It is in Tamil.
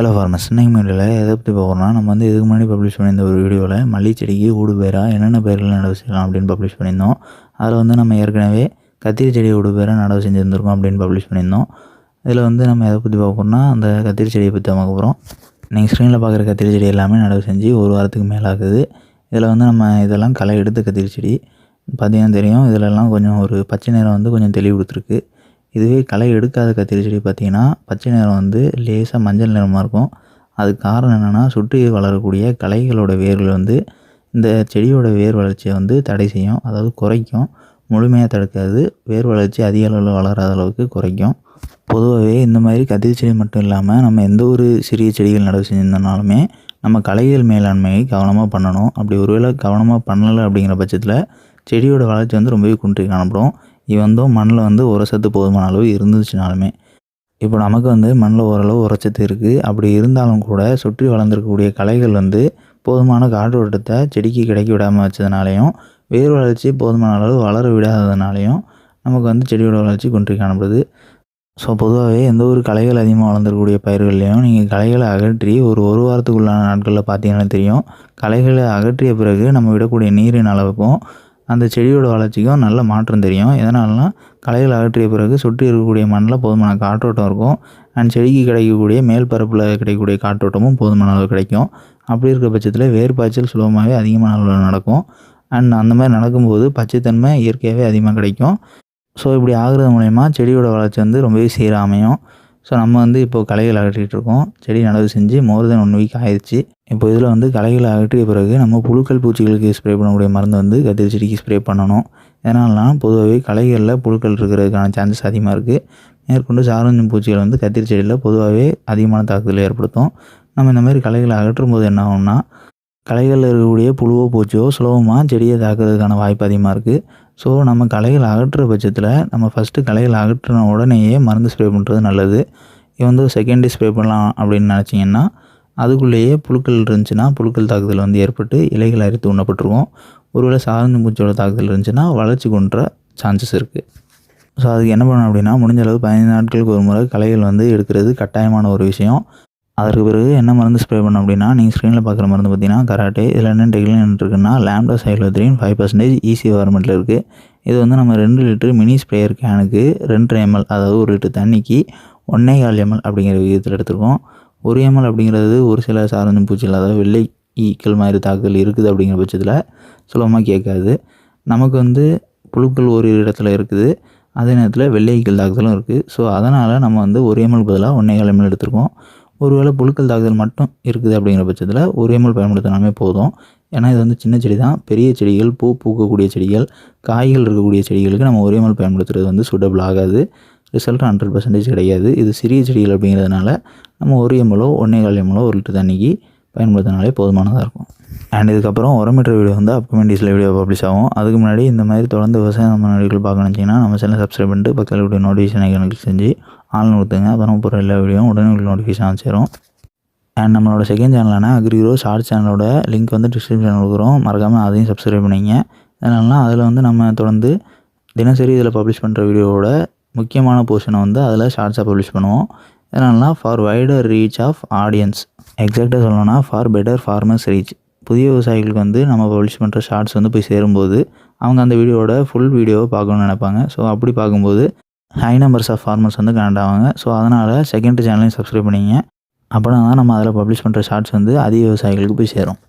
ஹலோ ஃபார்மஸ் இன்னைக்கு வீடியோவில் எதை பற்றி பார்க்குறோம்னா நம்ம வந்து இதுக்கு முன்னாடி பப்ளிஷ் பண்ணியிருந்த ஒரு வீடியோவில் மல்லி செடிக்கு ஊடு பேரா என்னென்ன பயிர்கள் நடவு செய்யலாம் அப்படின்னு பப்ளிஷ் பண்ணியிருந்தோம். அதில் வந்து நம்ம ஏற்கனவே கத்திரி செடி ஊடு பேரை நடவு செஞ்சுருந்துருக்கோம் அப்படின்னு பப்ளிஷ் பண்ணியிருந்தோம். இதில் வந்து நம்ம எதை பற்றி பார்க்க அந்த கத்திரி செடியை பற்றி பார்க்க போகிறோம் நீங்கள் ஸ்க்ரீனில் பார்க்குற கத்திரி செடி எல்லாமே நடவு செஞ்சு ஒரு வாரத்துக்கு மேலே ஆகுது இதில் வந்து நம்ம இதெல்லாம் களை எடுத்த கத்திரி செடி பார்த்தீங்கன்னா தெரியும். இதிலெல்லாம் கொஞ்சம் ஒரு பச்சை நிறம் வந்து கொஞ்சம் தெளிவு கொடுத்துருக்கு. இதுவே களை எடுக்காத கத்திரி செடி பார்த்திங்கன்னா பச்சை நிறம் வந்து லேசாக மஞ்சள் நிறமாக இருக்கும். அதுக்கு காரணம் என்னென்னா சுற்றி வளரக்கூடிய களைகளோட வேர்கள் வந்து இந்த செடியோட வேர் வளர்ச்சியை வந்து தடை செய்யும். அதாவது குறைக்கும். முழுமையாக தடுக்காது. வேர் வளர்ச்சி அதிக அளவில் வளராத அளவுக்கு குறைக்கும். பொதுவாகவே இந்த மாதிரி கத்திரி செடி மட்டும் இல்லாமல் நம்ம எந்த ஒரு சிறிய செடிகள் நடவு செஞ்சிருந்தனாலுமே நம்ம களைகள் மேலாண்மையை கவனமாக பண்ணணும். அப்படி ஒருவேளை கவனமாக பண்ணலை அப்படிங்கிற பட்சத்தில் செடியோட வளர்ச்சி வந்து ரொம்பவே குன்றி காணப்படும். வந்து மண்ணில் வந்து உரசத்து போதுமான அளவு இருந்துச்சுனாலுமே இப்போ நமக்கு வந்து மண்ணில் ஓரளவு உரச்சத்து இருக்குது அப்படி இருந்தாலும் கூட சுற்றி வளர்ந்துருக்கக்கூடிய களைகள் வந்து போதுமான காற்றோட்டத்தை செடிக்கு கிடைக்க விடாமல் வச்சதுனாலையும் வேர் வளர்ச்சி போதுமான அளவு வளர விடாததுனாலையும் நமக்கு வந்து செடியோட வளர்ச்சி குன்றி காணப்படுது. ஸோ பொதுவாகவே எந்த ஒரு களைகள் அதிகமாக வளர்ந்துருக்கக்கூடிய பயிர்கள்லையும் நீங்கள் களைகளை அகற்றி ஒரு ஒரு வாரத்துக்குள்ளான நாட்களில் பார்த்தீங்கன்னா தெரியும் களைகளை அகற்றிய பிறகு நம்ம விடக்கூடிய நீரின் அளவுக்கும் அந்த செடியோட வளர்ச்சிக்கும் நல்ல மாற்றம் தெரியும். எதனாலனா களைகள் அகற்றிய பிறகு சுற்றி இருக்கக்கூடிய மண்ணில் போதுமான காற்றோட்டம் இருக்கும். அண்ட் செடிக்கு கிடைக்கக்கூடிய மேல் பரப்பில் கிடைக்கக்கூடிய காற்றோட்டமும் போதுமான அளவு கிடைக்கும். அப்படி இருக்க பட்சத்தில் வேர் பாய்ச்சல் சுலபமாகவே அதிகமான அளவில் நடக்கும். அண்ட் அந்த மாதிரி நடக்கும்போது பச்சைத்தன்மை இயற்கையாகவே அதிகமாக கிடைக்கும். ஸோ இப்படி ஆகுறது மூலயமா செடியோட வளர்ச்சி வந்து ரொம்பவே சீராக அமையும். ஸோ நம்ம வந்து இப்போது களைகள் அகற்றிட்டு இருக்கோம். செடி நடவு செஞ்சு மோர் தென் ஒன் வீக் ஆயிடுச்சு. இப்போ இதில் வந்து களைகளை அகற்றிய பிறகு நம்ம புழுக்கள் பூச்சிகளுக்கு ஸ்ப்ரே பண்ணக்கூடிய மருந்து வந்து கத்திரி செடிக்கு ஸ்ப்ரே பண்ணணும். ஏன்னால்னா பொதுவாகவே களைகளில் புழுக்கள் இருக்கிறதுக்கான சான்சஸ் அதிகமாக இருக்குது மேற்கொண்டு சாரஞ்சும் பூச்சிகள் வந்து கத்திரி செடியில் பொதுவாகவே அதிகமான தாக்குதலை ஏற்படுத்தும். நம்ம இந்த மாதிரி களைகளை அகற்றும் போது என்ன ஆகும்னா களைகளில் இருக்கக்கூடிய புழுவோ பூச்சியோ சுலபமாக செடியை தாக்குறதுக்கான வாய்ப்பு அதிகமாக இருக்குது ஸோ நம்ம களைகள் அகற்றுற பட்சத்தில் நம்ம ஃபஸ்ட்டு களைகள் அகற்றின உடனேயே மருந்து ஸ்ப்ரே பண்ணுறது நல்லது. இது வந்து செகண்டரி ஸ்ப்ரே பண்ணலாம் அப்படின்னு நினச்சிங்கன்னா அதுக்குள்ளேயே புழுக்கள் இருந்துச்சுன்னா புழுக்கள் தாக்குதல் வந்து ஏற்பட்டு இலைகள் அரித்து உண்ணப்பட்டிருக்கும். ஒருவேளை சார்ந்த பூச்சியோட தாக்குதல் இருந்துச்சுன்னா வளர்ச்சி கொன்ற சான்சஸ் இருக்குது ஸோ அதுக்கு என்ன பண்ணணும் அப்படின்னா முடிஞ்ச அளவு பதினைந்து நாட்களுக்கு ஒரு முறை களைகள் வந்து எடுக்கிறது கட்டாயமான ஒரு விஷயம். அதற்கு பிறகு என்ன மருந்து ஸ்ப்ரே பண்ணோம் அப்படின்னா நீங்கள் ஸ்க்ரீனில் பார்க்குற மருந்து பார்த்தீங்கன்னா கராட்டே. இதில் என்ன டெக்லின் இருக்குன்னா lambda cyhalothrin five percentage EC வார்மெண்ட்டில் இருக்குது இது வந்து நம்ம ரெண்டு லிட்டர் மினி ஸ்ப்ரேயர் கேனுக்கு ரெண்டு எம்எல் அதாவது ஒரு லிட்டர் தண்ணிக்கு ஒன்றே கால் எம்எல் அப்படிங்கிற விகிதத்தில் எடுத்துருக்கோம். உரியாமல் அப்படிங்கிறது ஒரு சில சாரஞ்சும் பூச்சிகள் அதாவது வெள்ளை ஈக்கள் மாதிரி தாக்குதல் இருக்குது அப்படிங்கிற பட்சத்தில் சுலபமாக கேட்காது. நமக்கு வந்து புழுக்கள் ஒரு இடத்துல இருக்குது அதே நேரத்தில் வெள்ளை ஈக்கள் தாக்குதலும் இருக்குது ஸோ அதனால் நம்ம வந்து ஒரு எம்எல் பதிலாக ஒன்றே கால் எம்எல் எடுத்திருக்கோம். ஒருவேளை புழுக்கள் தாக்குதல் மட்டும் இருக்குது அப்படிங்கிற பட்சத்தில் ஒரு எம்எல் பயன்படுத்தினாலுமே போதும். ஏன்னா இது வந்து சின்ன செடி தான் பெரிய செடிகள் பூ பூக்கக்கூடிய செடிகள் காய்கள் இருக்கக்கூடிய செடிகளுக்கு நம்ம ஒரே எம்எல் பயன்படுத்துறது வந்து சூட்டபிள் ஆகாது. ரிசல்ட் ஹண்ட்ரட் பர்சன்டேஜ் கிடையாது. இது சிறிய செடிகள் அப்படிங்கிறதுனால நம்ம ஒரு எம்எலோ ஒன்றே கால் எம்எலோ ஒரு லிட்டர் தண்ணிக்கு பயன்படுத்தினாலே போதுமானதாக இருக்கும். அண்ட் இதுக்கப்புறம் ஒரு மீட்டர் வீடியோ வந்து அப்கமிங் டேஸில் வீடியோ பப்ளிஷ் ஆகும். அதுக்கு முன்னாடி இந்த மாதிரி தொடர்ந்து விவசாயம் நம்ம வீடியோக்கள் பார்க்க நினச்சிங்கன்னா நம்ம சேனல் சப்ஸ்கிரைப் பண்ணிட்டு பக்கத்தில் வீடியோ நோட்டிஃபிகேஷன் ஐக்கனுக்கு செஞ்சு ஆன்லைன் கொடுத்துங்க அப்புறம் போகிற எல்லா வீடியோவும் உடனே உங்களுக்கு நோட்டிஃபிகேஷன் சேரும். அண்ட் நம்மளோட செகண்ட் சேனலான அக்ரிரோ ஷார்ட் சேனலோட லிங்க் வந்து டிஸ்கிரிப்ஷன் கொடுக்குறோம். மறக்காமல் அதையும் சப்ஸ்கிரைப் பண்ணிங்க. அதனால அதில் வந்து நம்ம தொடர்ந்து தினசரி இதில் பப்ளிஷ் பண்ணுற வீடியோவோட முக்கியமான போர்ஷனை வந்து அதில் ஷார்ட்ஸாக பப்ளிஷ் பண்ணுவோம். என்னென்னா for wider reach of audience எக்ஸாக்டாக சொல்லணும்னா ஃபார் பெட்டர் ஃபார்மர்ஸ் ரீச் புதிய விவசாயிகளுக்கு வந்து நம்ம பப்ளிஷ் பண்ணுற ஷார்ட்ஸ் வந்து போய் சேரும்போது அவங்க அந்த வீடியோவோட ஃபுல் வீடியோவை பார்க்கணும்னு நினைப்பாங்க. ஸோ அப்படி பார்க்கும்போது ஹை நம்பர்ஸ் ஆஃப் ஃபார்மர்ஸ் வந்து கனெக்ட் ஆவாங்க. ஸோ அதனால் செகண்ட் சேனலையும் சப்ஸ்கிரைப் பண்ணிங்க அப்படின்னா தான் நம்ம அதில் பப்ளிஷ் பண்ணுற ஷார்ட்ஸ் வந்து அதிக விவசாயிகளுக்கு போய் சேரும்.